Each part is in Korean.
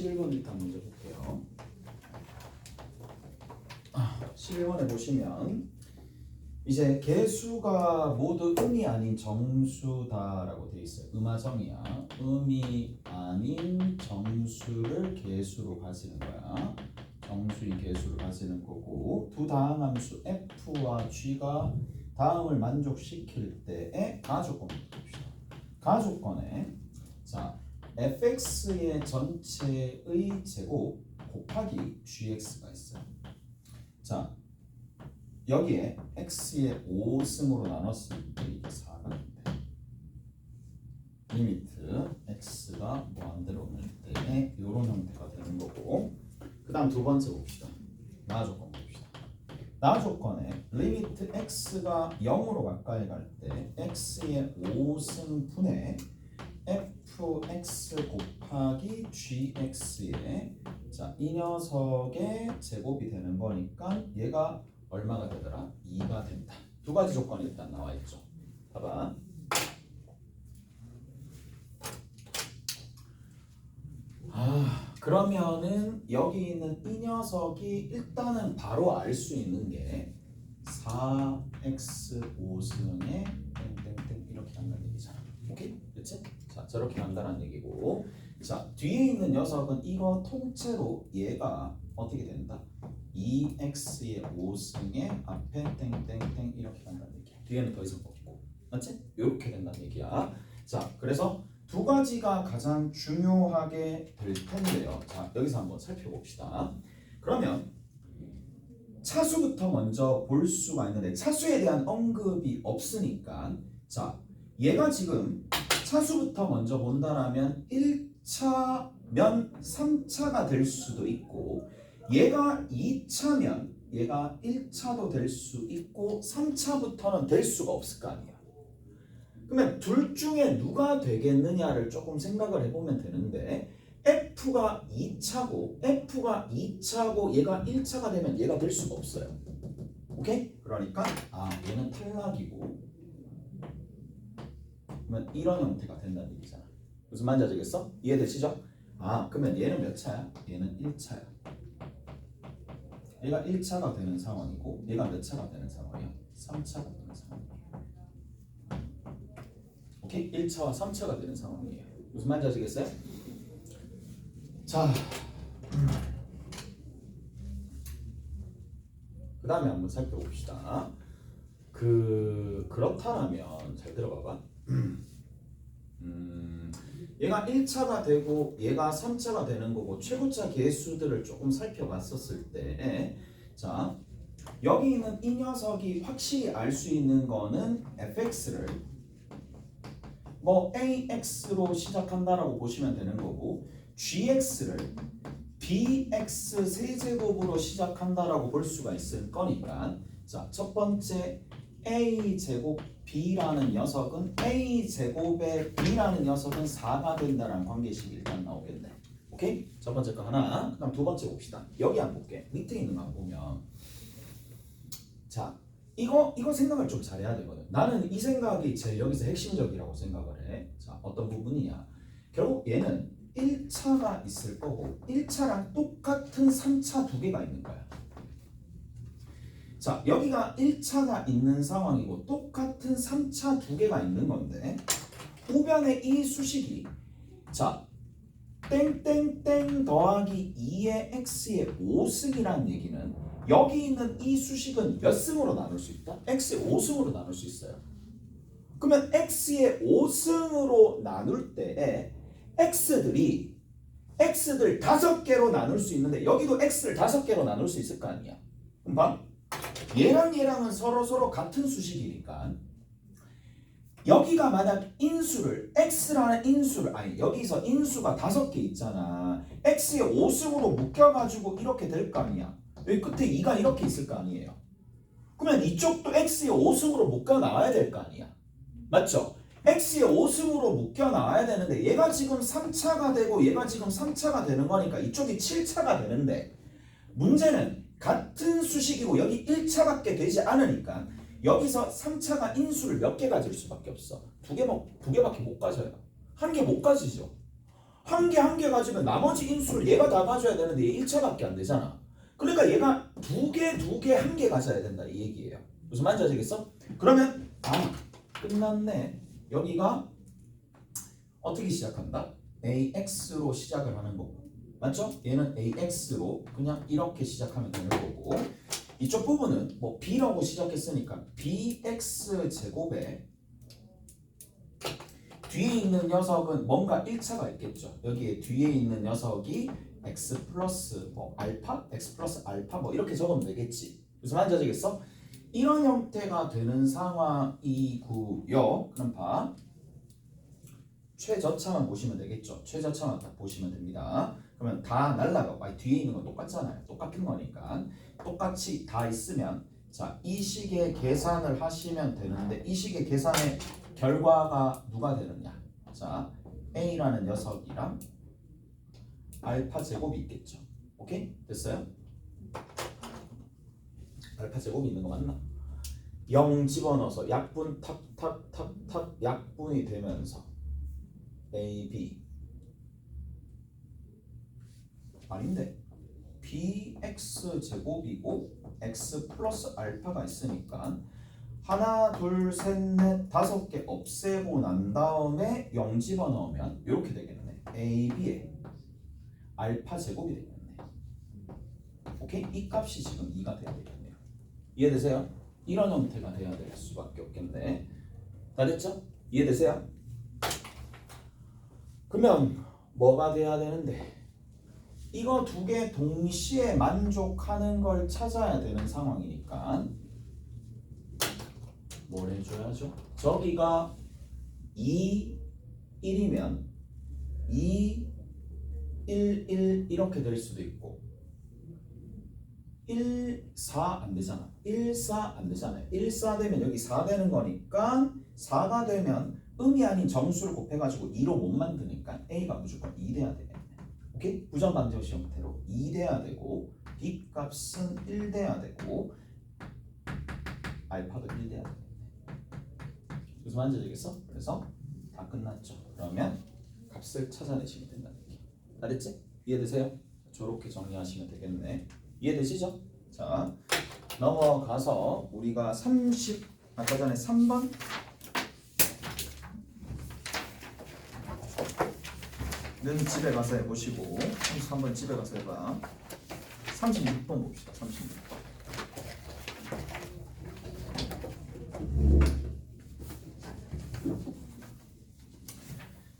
11번 일단 먼저 볼게요. 11번에 보시면 이제 개수가 모두 음이 아닌 정수다라고 돼 있어요. 음화정이야. 음이 아닌 정수를 개수로 가지는 거야. 정수인 개수를 가지는 거고 두 다항함수 f와 g가 다음을 만족시킬 때의 가조건부터 봅시다. 가조건에 자 fx의 전체의 제곱 곱하기 gx가 있어요. 자 여기에 x의 5승으로 나눴을 때 이게 4가 된대. 리미트 x가 무한대로 올때 이런 형태가 되는 거고 그 다음 두 번째 봅시다. 나 조건 봅시다. 나 조건에 리미트 x가 0으로 가까이 갈 때 x의 5승분의 fx 곱하기 gx의 자, 이 녀석의 제곱이 되는 거니까 얘가 얼마가 되더라? 2가 된다. 두 가지 조건이 일단 나와 있죠. 봐봐. 아, 그러면은 여기 있는 이 녀석이 일단은 바로 알 수 있는 게 4x 5승의 땡땡땡 이렇게 간다는 얘기잖아. 오케이? 저렇게 간다는 얘기고. 자, 뒤에 있는 녀석은 이거 통째로 얘가 어떻게 된다? 2x의 5승의 앞에 땡땡땡 이렇게 간다는 얘기야. 뒤에는 더 이상 없고. 맞지? 이렇게 된다는 얘기야. 자, 그래서 두 가지가 가장 중요하게 될 텐데요. 자, 여기서 한번 살펴봅시다. 그러면 차수부터 먼저 볼 수가 있는데 차수에 대한 언급이 없으니까 자, 얘가 지금 차수부터 먼저 본다라면 1차면 3차가 될 수도 있고 얘가 2차면 얘가 1차도 될 수 있고 3차부터는 될 수가 없을 거 아니야. 그러면 둘 중에 누가 되겠느냐를 조금 생각을 해보면 되는데 F가 2차고 F가 2차고 얘가 1차가 되면 얘가 될 수가 없어요. 오케이? 그러니까 아 얘는 탈락이고 그러면 이런 형태가 된다는 얘기잖아. 무슨 말인지 아시겠어? 이해되시죠? 아 그러면 얘는 몇 차야? 얘는 1차야. 얘가 1차가 되는 상황이고 얘가 몇 차가 되는 상황이야? 3차가 되는 상황이야. 오케이? 1차와 3차가 되는 상황이에요. 무슨 말인지 아시겠어요? 자, 그 다음에 한번 살펴봅시다. 그 그렇다면 잘 들어봐봐. 음, 얘가 1차가 되고 얘가 3차가 되는 거고 최고차 개수들을 조금 살펴봤었을 때, 자 여기 있는 이 녀석이 확실히 알 수 있는 거는 fx를 뭐 ax로 시작한다라고 보시면 되는 거고 gx를 bx 세제곱으로 시작한다라고 볼 수가 있을 거니까. 자 첫 번째 a 제곱 b라는 녀석은 a 제곱의 b라는 녀석은 4가 된다라는 관계식이 일단 나오겠네. 오케이? 첫 번째 거 하나. 그다음 두 번째 봅시다. 여기 안 볼게. 밑에 있는 거 보면 자 이거 이거 생각을 좀 잘해야 되거든. 나는 이 생각이 제일 여기서 핵심적이라고 생각을 해. 자 어떤 부분이냐? 결국 얘는 1차가 있을 거고 1차랑 똑같은 3차 두 개가 있는 거야. 자 여기가 1차가 있는 상황이고 똑같은 3차 두 개가 있는 건데 우변의 이 수식이 자 땡땡땡 더하기 2의 x의 5승이라는 얘기는 여기 있는 이 수식은 몇 승으로 나눌 수 있다? x의 5승으로 나눌 수 있어요. 그러면 x의 5승으로 나눌 때에 x들이 x들 다섯 개로 나눌 수 있는데 여기도 x를 다섯 개로 나눌 수 있을 거 아니야. 봐. 얘랑 얘랑은 서로 서로 같은 수식이니까 여기가 만약 인수를 x라는 인수를 아니 여기서 인수가 다섯 개 있잖아. x의 5승으로 묶여가지고 이렇게 될 거 아니야. 여기 끝에 2가 이렇게 있을 거 아니에요. 그러면 이쪽도 x의 5승으로 묶여 나와야 될 거 아니야. 맞죠? x의 5승으로 묶여 나와야 되는데 얘가 지금 3차가 되고 얘가 지금 3차가 되는 거니까 이쪽이 7차가 되는데 문제는 같은 수식이고 여기 1차밖에 되지 않으니까 여기서 3차가 인수를 몇 개 가질 수밖에 없어. 두 개, 두 개밖에 못 가져요. 한 개 못 가지죠. 한 개 한 개 가지면 나머지 인수를 얘가 다 가져야 되는데 얘 1차밖에 안 되잖아. 그러니까 얘가 두 개, 두 개, 한 개 가져야 된다 이 얘기예요. 무슨 말인지 아시겠어? 그러면 아 끝났네. 여기가 어떻게 시작한다? AX로 시작을 하는 거고 맞죠? 얘는 AX로 그냥 이렇게 시작하면 되는 거고 이쪽 부분은 뭐 B라고 시작했으니까 BX 제곱에 뒤에 있는 녀석은 뭔가 1차가 있겠죠. 여기에 뒤에 있는 녀석이 x 플러스 뭐 알파, x 플러스 알파 뭐 이렇게 적으면 되겠지. 무슨 말인지 아시겠어? 이런 형태가 되는 상황이고요. 그럼 봐. 최저차만 보시면 되겠죠. 최저차만 딱 보시면 됩니다. 그러면 다 날라가. 아니, 뒤에 있는 건 똑같잖아요. 똑같은 거니까 똑같이 다 있으면 자, 이 식의 계산을 하시면 되는데 이 식의 계산의 결과가 누가 되느냐? 자, A라는 녀석이랑 알파 제곱이 있겠죠. 오케이? 됐어요? 알파 제곱이 있는 거 맞나? 0 집어넣어서 약분 탁탁탁탁 약분이 되면서 A, B 아닌데 bx 제곱이고 x 플러스 알파가 있으니까 하나 둘 셋 넷 다섯 개 없애고 난 다음에 0 집어넣으면 이렇게 되겠네 ab의 알파 제곱이 되겠네 오케이? 이 값이 지금 2가 돼야 되겠네요 이해되세요? 이런 형태가 돼야 될 수밖에 없겠네 다 됐죠? 이해되세요? 그러면 뭐가 돼야 되는데 이거 두 개 동시에 만족하는 걸 찾아야 되는 상황이니까 뭘 해줘야죠? 저기가 2, 1이면 2, 1, 1 이렇게 될 수도 있고 1, 4 안 되잖아. 1, 4 안 되잖아요. 1, 4 되면 여기 4 되는 거니까 4가 되면 음이 아닌 정수를 곱해가지고 2로 못 만드니까 A가 무조건 2 돼야 되겠네 오케이? 부정 방정식 형태로 2 돼야 되고 B 값은 1 돼야 되고 알파도 1 돼야 되겠네 무슨 말인지 알겠어? 그래서 다 끝났죠 그러면 값을 찾아내시면 된다는 얘기 알았지? 이해되세요? 저렇게 정리하시면 되겠네 이해되시죠? 자 넘어가서 우리가 30 아까 전에 3번 는 집에 가서 해보시고 33번 집에 가서 해봐. 36번 봅시다 36번.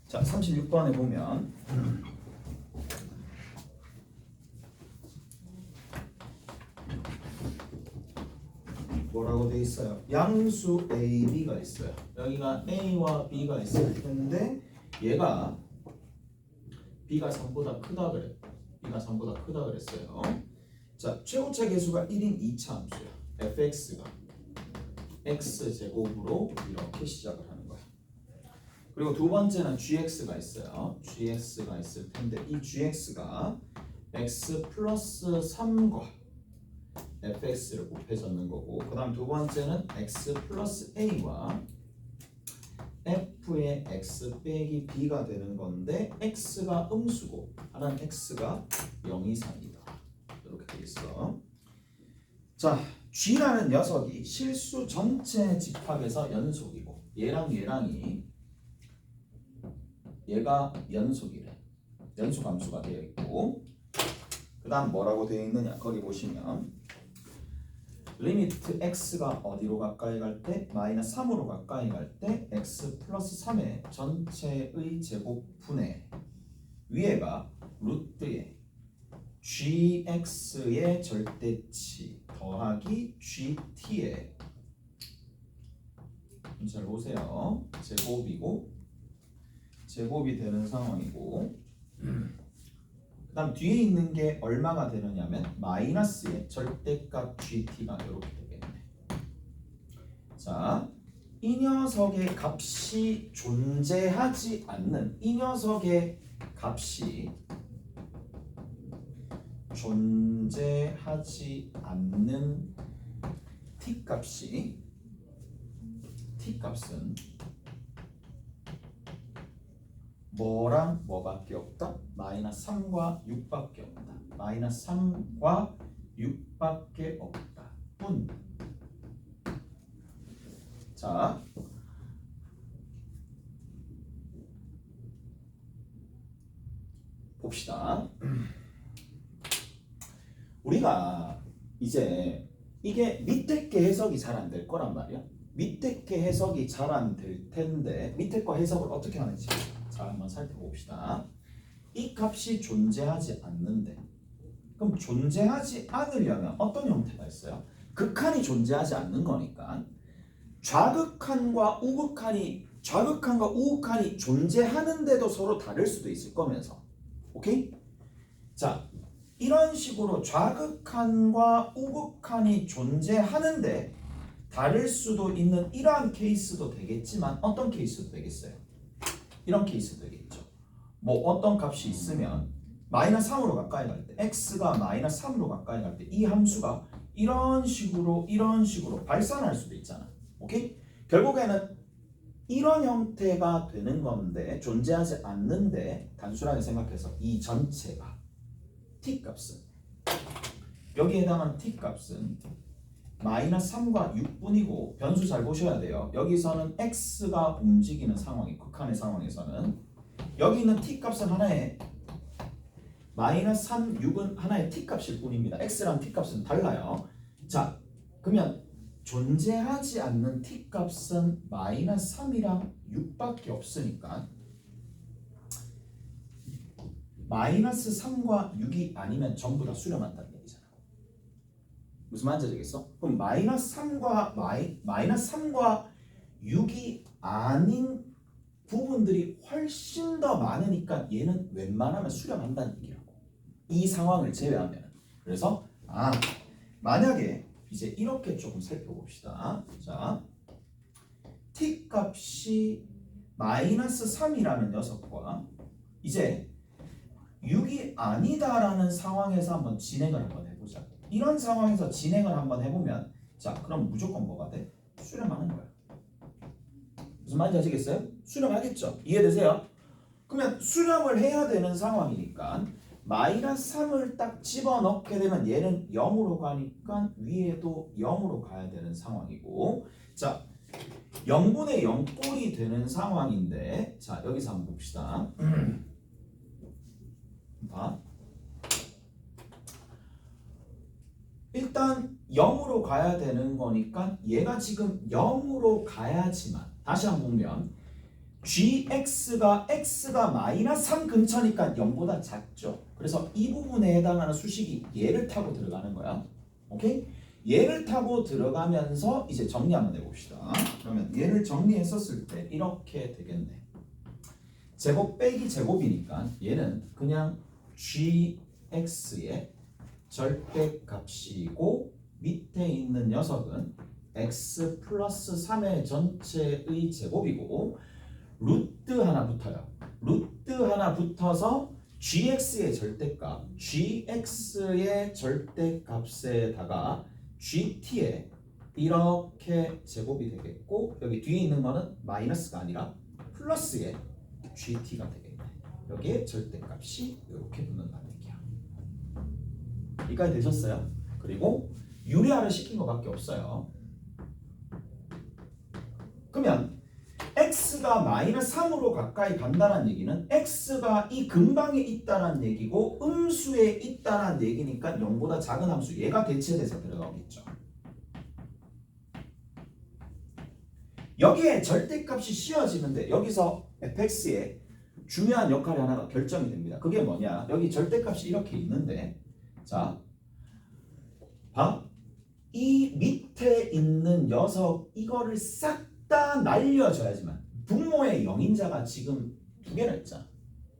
자 36번에 보면 뭐라고 돼 있어요? 양수 A, B가 있어요. 여기가 A와 B가 있을 텐데 얘가 b가 3보다 크다 그래. b가 3보다 크다 그랬어요. 자, 최고차 계수가 1인 2차 함수야. fx가 x 제곱으로 이렇게 시작을 하는 거야. 그리고 두 번째는 gx가 있어요. gx가 있을 텐데 이 gx가 x 플러스 3과 fx를 곱해줬는 거고 그 다음 두 번째는 x 플러스 a와 f의 x 빼기 b가 되는 건데 x가 음수고 하나는 x가 0 이상이다. 이렇게 돼 있어. 자, g라는 녀석이 실수 전체 집합에서 연속이고 얘랑 얘랑이 얘가 연속이래. 연속 함수가 되어 있고 그다음 뭐라고 되어 있느냐? 거기 보시면 리미트 x가 어디로 가까이 갈 때? 마이너스 3으로 가까이 갈 때 x 플러스 3의 전체의 제곱분의 위에가 루트의 gx의 절대치 더하기 gt의 잘 보세요 제곱이고 제곱이 되는 상황이고 그 다음 뒤에 있는 게 얼마가 되느냐면 마이너스의 절대값 GT가 이렇게 되겠네. 자, 이 녀석의 값이 존재하지 않는 이 녀석의 값이 존재하지 않는 t 값이 t 값은 뭐랑 뭐밖에 없다? 마이너스 3과 6밖에 없다. 마이너스 3과 6밖에 없다. 뿐. 자, 봅시다. 우리가 이제 이게 밑에 게 해석이 잘 안 될 거란 말이야. 밑에 게 해석이 잘 안 될 텐데 밑에 거 해석을 어떻게 하는지 자 한번 살펴봅시다. 이 값이 존재하지 않는데 그럼 존재하지 않으려면 어떤 형태가 있어요? 극한이 존재하지 않는 거니까 좌극한과 우극한이 좌극한과 우극한이 존재하는데도 서로 다를 수도 있을 거면서 오케이? 자 이런 식으로 좌극한과 우극한이 존재하는데 다를 수도 있는 이러한 케이스도 되겠지만 어떤 케이스도 되겠어요? 이런 케이스도 되겠죠. 뭐 어떤 값이 있으면 마이너스 3으로 가까이 갈 때 x가 마이너스 3으로 가까이 갈 때 이 함수가 이런 식으로 이런 식으로 발산할 수도 있잖아. 오케이? 결국에는 이런 형태가 되는 건데 존재하지 않는데 단순하게 생각해서 이 전체가 t 값은 여기에 해당하는 t 값은 마이너스 3과 6분이고 변수 잘 보셔야 돼요. 여기서는 x가 움직이는 상황이 극한의 상황에서는 여기 있는 t 값은 하나의 마이너스 3, 6은 하나의 t 값일 뿐입니다. x랑 t 값은 달라요. 자, 그러면 존재하지 않는 t 값은 마이너스 3이랑 6밖에 없으니까 마이너스 3과 6이 아니면 전부 다 얘기잖아. 무슨 말인지 알겠어? 그럼 마이너스 3과 마이, 마이너스 3과 6이 아닌 부분들이 훨씬 더 많으니까 얘는 웬만하면 수렴한다는 얘기라고. 이 상황을 제외하면. 그래서 아 만약에 이제 이렇게 조금 살펴봅시다. 자, t 값이 마이너스 3이라는 녀석과 이제 6이 아니다라는 상황에서 한번 진행을 한번 해보자. 이런 상황에서 진행을 한번 해보면 자 그럼 무조건 뭐가 돼? 수렴하는 거야. 무슨 말인지 아시겠어요? 수렴하겠죠? 이해되세요? 그러면 수렴을 해야 되는 상황이니까 마이너스 3을 딱 집어넣게 되면 얘는 0으로 가니까 위에도 0으로 가야 되는 상황이고 자 0분의 0꼴이 되는 상황인데 자 여기서 한번 봅시다 봐. 일단 0으로 가야 되는 거니까 얘가 지금 0으로 가야지만 다시 한번 보면 gx가 x가 마이너스 3 근처니까 0보다 작죠. 그래서 이 부분에 해당하는 수식이 얘를 타고 들어가는 거야. 오케이? 얘를 타고 들어가면서 이제 정리 한번 해봅시다. 그러면 얘를 정리했었을 때 이렇게 되겠네. 제곱 빼기 제곱이니까 얘는 그냥 gx의 절대값이고 밑에 있는 녀석은 x 플러스 3의 전체의 제곱이고 루트 하나 붙어요. 루트 하나 붙어서 gx의 절대값, gx의 절대값에다가 gt에 이렇게 제곱이 되겠고 여기 뒤에 있는 거는 마이너스가 아니라 플러스의 gt가 되겠네. 여기에 절대값이 이렇게 얘기야. 여기까지 되셨어요? 그리고 유리화를 시킨 것밖에 없어요. 그러면 x가 마이너스 3으로 가까이 간다는 얘기는 x가 이 근방에 있다는 얘기고 음수에 있다는 얘기니까 0보다 작은 함수 얘가 대체돼서 들어가겠죠. 여기에 절대값이 씌워지는데 여기서 fx의 중요한 역할이 하나가 결정이 됩니다. 그게 뭐냐? 여기 절대값이 이렇게 있는데 자, 봐. 이 밑에 있는 녀석 이거를 싹 다 날려줘야지만 분모의 영인자가 지금 두 개나 있잖아.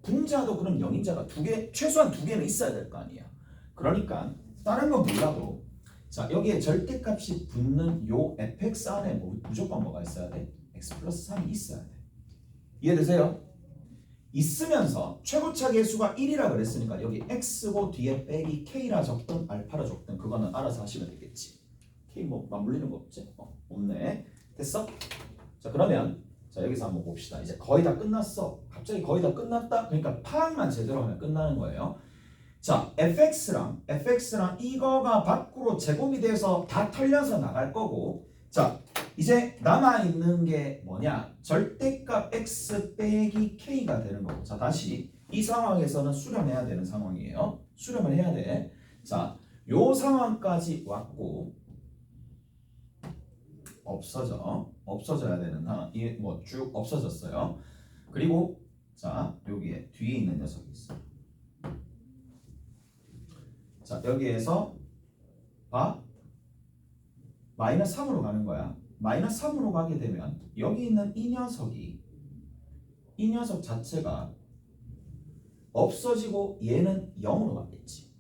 분자도 그럼 영인자가 두 개, 최소한 두 개는 있어야 될 거 아니야. 그러니까 다른 건 몰라도 자 여기에 절대값이 붙는 요 fx 안에 뭐, 무조건 뭐가 있어야 돼? x 플러스 3이 있어야 돼. 이해되세요? 있으면서 최고차 계수가 1이라 그랬으니까 여기 x고 뒤에 빼기 k라 적든 알파라 적든 그거는 알아서 하시면 되겠지. k 뭐 맞물리는 거 없지? 어, 없네. 됐어? 자 그러면 자 여기서 한번 봅시다. 이제 거의 다 끝났어. 갑자기 거의 다 끝났다. 그러니까 파악만 제대로 하면 끝나는 거예요. 자 fx랑 fx랑 이거가 밖으로 제곱이 돼서 다 털려서 나갈 거고 자 이제 남아 있는 게 뭐냐 절대값 x 빼기 k가 되는 거고 자 다시 이 상황에서는 수렴해야 되는 상황이에요. 수렴을 해야 돼. 자, 요 상황까지 왔고 없어져 없어져야 되는 상황 이뭐 쭉 없어졌어요. 그리고 자 여기에 뒤에 있는 녀석이 있어. 자 여기에서 봐 마이너스 3으로 가는 거야. 마이너스 3으로 가게 되면 여기 있는 이 녀석이 이 녀석 자체가 없어지고 얘는 0으로 가겠지.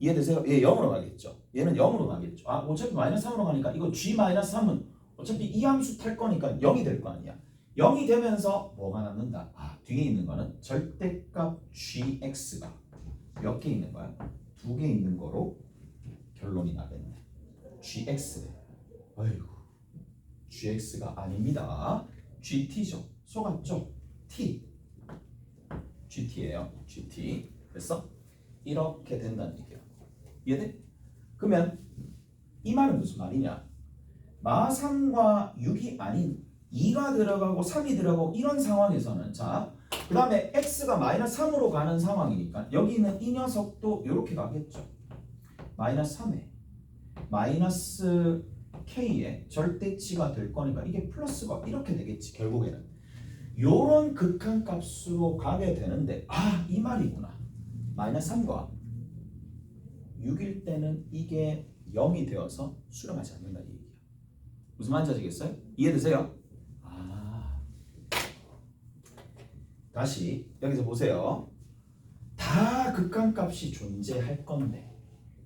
이해되세요? 얘 0으로 가겠죠. 얘는 0으로 가겠죠. 아 어차피 마이너스 3으로 가니까 이거 g 마이너스 3은 어차피 이 함수 탈 거니까 0이 될 거 아니야. 0이 되면서 뭐가 남는다? 아 뒤에 있는 거는 절대값 gx가 몇 개 있는 거야? 두 개 있는 거로 결론이 나겠네. gx. 아이고 gx가 아닙니다. gt죠. 속았죠? t. GT예요. GT. 됐어? 이렇게 된다는 얘기야. 이해돼? 그러면 이 말은 무슨 말이냐? 마3과 6이 아닌 2가 들어가고 3이 들어가고 이런 상황에서는 자, 그 다음에 x가 마이너스 3으로 가는 상황이니까 여기 있는 이 녀석도 이렇게 가겠죠. 마이너스 3에 마이너스 k의 절대치가 될 거니까 이게 플러스가 이렇게 되겠지 결국에는. 요런 극한값으로 가게 되는데 아 이 말이구나 마이너스 3과 6일 때는 이게 0이 되어서 수렴하지 않는다 이 얘기야 무슨 말인지 아시겠어요? 이해되세요? 아 다시 여기서 보세요 다 극한값이 존재할 건데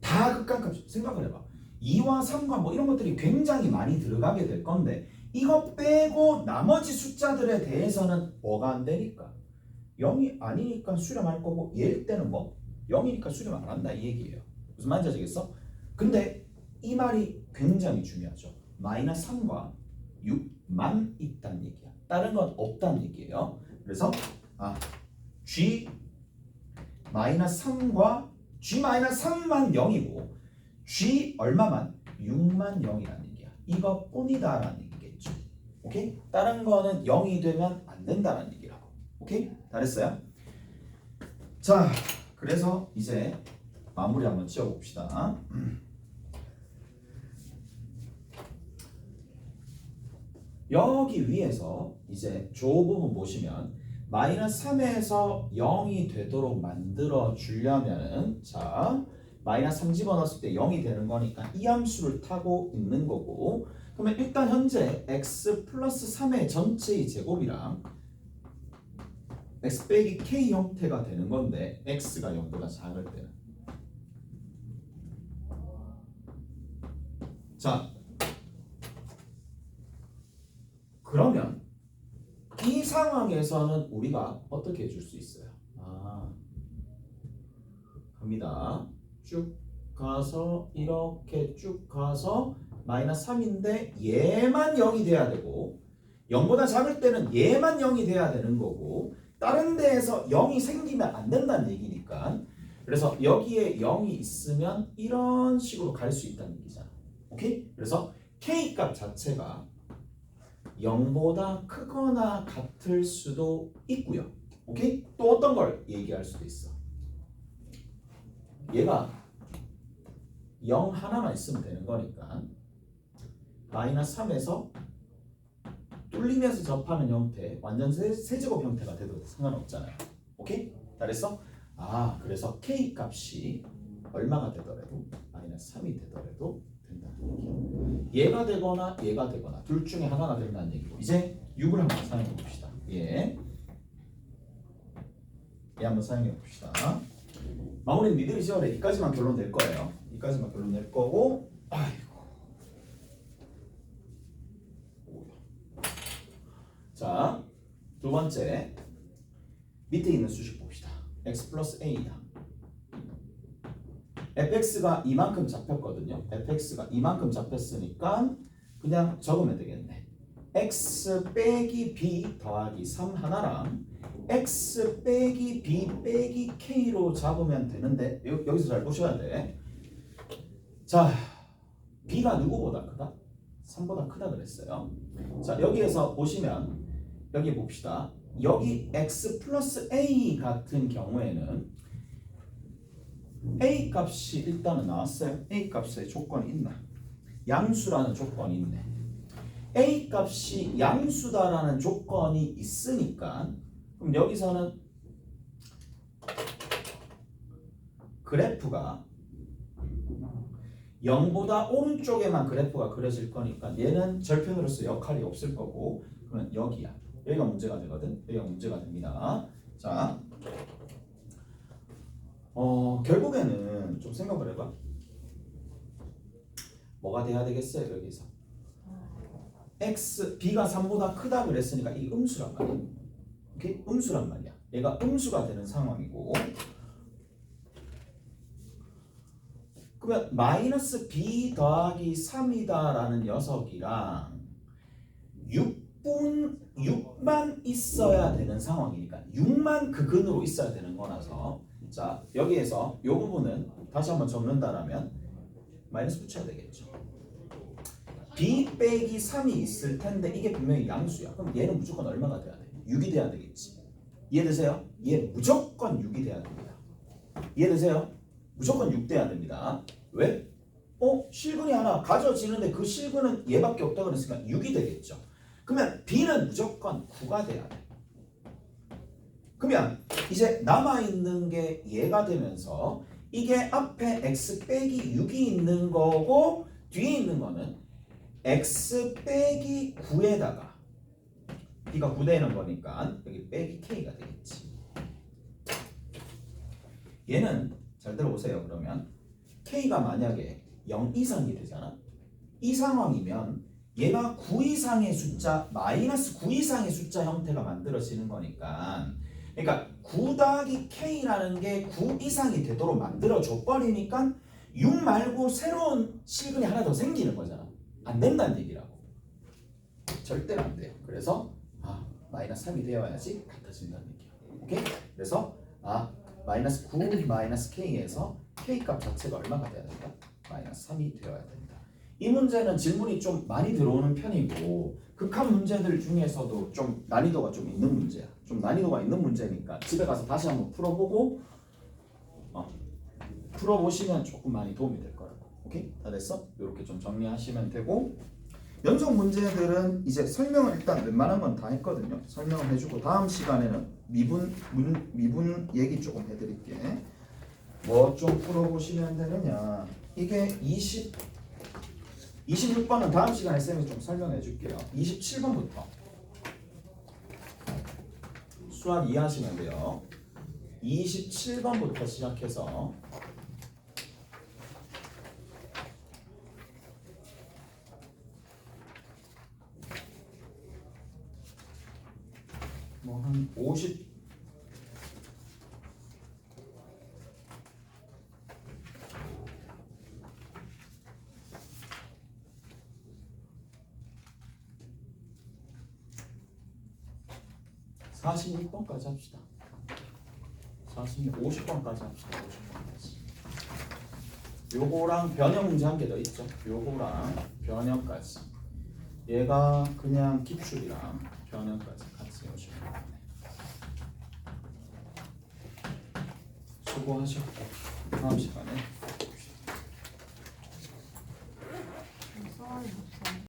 다 극한값 생각을 해봐 2와 3과 뭐 이런 것들이 굉장히 많이 들어가게 될 건데 이거 빼고 나머지 숫자들에 대해서는 뭐가 안 되니까 0이 아니니까 수렴할 거고 얘일 때는 뭐 0이니까 수렴 안 한다 이 얘기예요. 무슨 말인지 아시겠어? 근데 이 말이 굉장히 중요하죠. 마이너스 3과 6만 있다는 얘기야. 다른 건 없다는 얘기예요. 그래서 아 g 마이너스 3과 g 마이너스 3만 0이고 g 얼마만 6만 0이라는 얘기야. 이거 뿐이다라는 얘기. 오케이? 다른 거는 0이 되면 안 된다는 얘기라고. 오케이? 잘했어요? 자, 그래서 이제 마무리 한번 지어봅시다. 여기 위에서 이제 조 부분 보시면 마이너스 3에서 0이 되도록 만들어 주려면은 자 마이너스 3 집어 넣었을 때 0이 되는 거니까 이 함수를 타고 있는 거고. 그러면 일단 현재 x 플러스 3의 전체의 제곱이랑 x 빼기 k 형태가 되는 건데 x가 0보다 작을 때는. 자 그러면 이 상황에서는 우리가 어떻게 해줄 수 있어요? 아 갑니다 쭉 가서 이렇게 쭉 가서 마이너스 3인데 얘만 0이 돼야 되고 0보다 작을 때는 얘만 0이 돼야 되는 거고 다른 데에서 0이 생기면 안 된다는 얘기니까 그래서 여기에 0이 있으면 이런 식으로 갈 수 있다는 얘기잖아 오케이? 그래서 k 값 자체가 0보다 크거나 같을 수도 있고요 오케이? 또 어떤 걸 얘기할 수도 있어 얘가 0 하나만 있으면 되는 거니까 마이너스 3에서 뚫리면서 접하는 형태 완전 세, 세제곱 형태가 돼도 상관없잖아요 오케이? 잘했어? 아 그래서 k 값이 얼마가 되더라도 마이너스 3이 되더라도 된다는 얘기야 얘가 되거나 얘가 되거나 둘 중에 하나가 된다는 얘기고 이제 6을 한번 사용해 봅시다 예. 얘 한번 사용해 봅시다 마무리는 니들이 지어래 이까지만 결론 낼 거예요 이까지만 결론 낼 거고 아이고 자, 두 번째 밑에 있는 수식 봅시다. x 플러스 a다. fx가 이만큼 잡혔거든요. fx가 이만큼 잡혔으니까 그냥 적으면 되겠네. x 빼기 b 더하기 3 하나랑 x 빼기 b 빼기 k로 잡으면 되는데 여, 여기서 잘 보셔야 돼. 자, b가 누구보다 크다? 3보다 크다 그랬어요. 자, 여기에서 보시면 여기 봅시다. 여기 x 플러스 a 같은 경우에는 a 값이 일단은 나왔어요. a 값에 조건이 있나? 양수라는 조건이 있네. a 값이 양수다라는 조건이 있으니까 그럼 여기서는 그래프가 0보다 오른쪽에만 그래프가 그려질 거니까 얘는 절편으로서 역할이 없을 거고 그러면 여기야. 여기가 문제가 되거든. 여기가 문제가 됩니다. 자, 어 결국에는 좀 생각을 해봐. 뭐가 돼야 되겠어요 여기서? x b가 3보다 크다 그랬으니까 이 음수란 말이야. 오케이? 음수란 말이야. 얘가 음수가 되는 상황이고. 그러면 마이너스 b 더하기 3이다라는 녀석이랑 6분 6만 있어야 되는 상황이니까 6만 극근으로 있어야 되는 거라서 자 여기에서 이 부분은 다시 한번 적는다라면 마이너스 붙여야 되겠죠. b 빼기 3이 있을 텐데 이게 분명히 양수야. 그럼 얘는 무조건 얼마가 돼야 돼? 6이 돼야 되겠지. 이해되세요? 얘 무조건 6이 돼야 됩니다. 이해되세요? 무조건 6 돼야 됩니다. 왜? 어? 실근이 하나 가져지는데 그 실근은 얘밖에 없다 그랬으니까 6이 되겠죠. 그러면 b는 무조건 9가 돼야 돼. 그러면 이제 남아있는 게 얘가 되면서 이게 앞에 x 빼기 6이 있는 거고 뒤에 있는 거는 x 빼기 9에다가 b가 9 되는 거니까 여기 빼기 k가 되겠지. 얘는 잘 들어보세요. 그러면 k가 만약에 0 이상이 되잖아. 이 상황이면 얘가 9 이상의 숫자 마이너스 9 이상의 숫자 형태가 만들어지는 거니까 그러니까 9 더하기 k라는 게 9 이상이 되도록 만들어 줘 버리니까 6 말고 새로운 실근이 하나 더 생기는 거잖아. 안 된다는 얘기라고. 절대로 안 돼요. 그래서 아 마이너스 3이 되어야지 같아진다는 얘기야. 오케이? 그래서 아 마이너스 9 마이너스 k에서 k 값 자체가 얼마가 돼야 된다? 마이너스 3이 되어야 된다. 이 문제는 질문이 좀 많이 들어오는 편이고 극한 문제들 중에서도 좀 난이도가 좀 있는 문제야. 좀 난이도가 있는 문제니까 집에 가서 다시 한번 풀어보고 어, 풀어보시면 조금 많이 도움이 될 거라고. 오케이? 다 됐어? 이렇게 좀 정리하시면 되고 연속 문제들은 이제 설명을 일단 웬만한 건 다 했거든요. 설명을 해주고 다음 시간에는 미분 문, 미분 얘기 조금 해드릴게. 뭐 좀 풀어보시면 되느냐. 이게 20 26번은 다음 시간에 쌤이 좀 설명해 줄게요. 27번부터 수학 이해하시면 돼요. 27번부터 시작해서 뭐 한 50, 사 46번까지 합시다. 46, 50번까지 합시다. 50번까지. 요거랑 변형 문제 한 개 더 있죠. 요거랑 변형까지. 얘가 그냥 기출이랑 변형까지 같이 오시면 됩니다. 수고하셨고 다음 시간에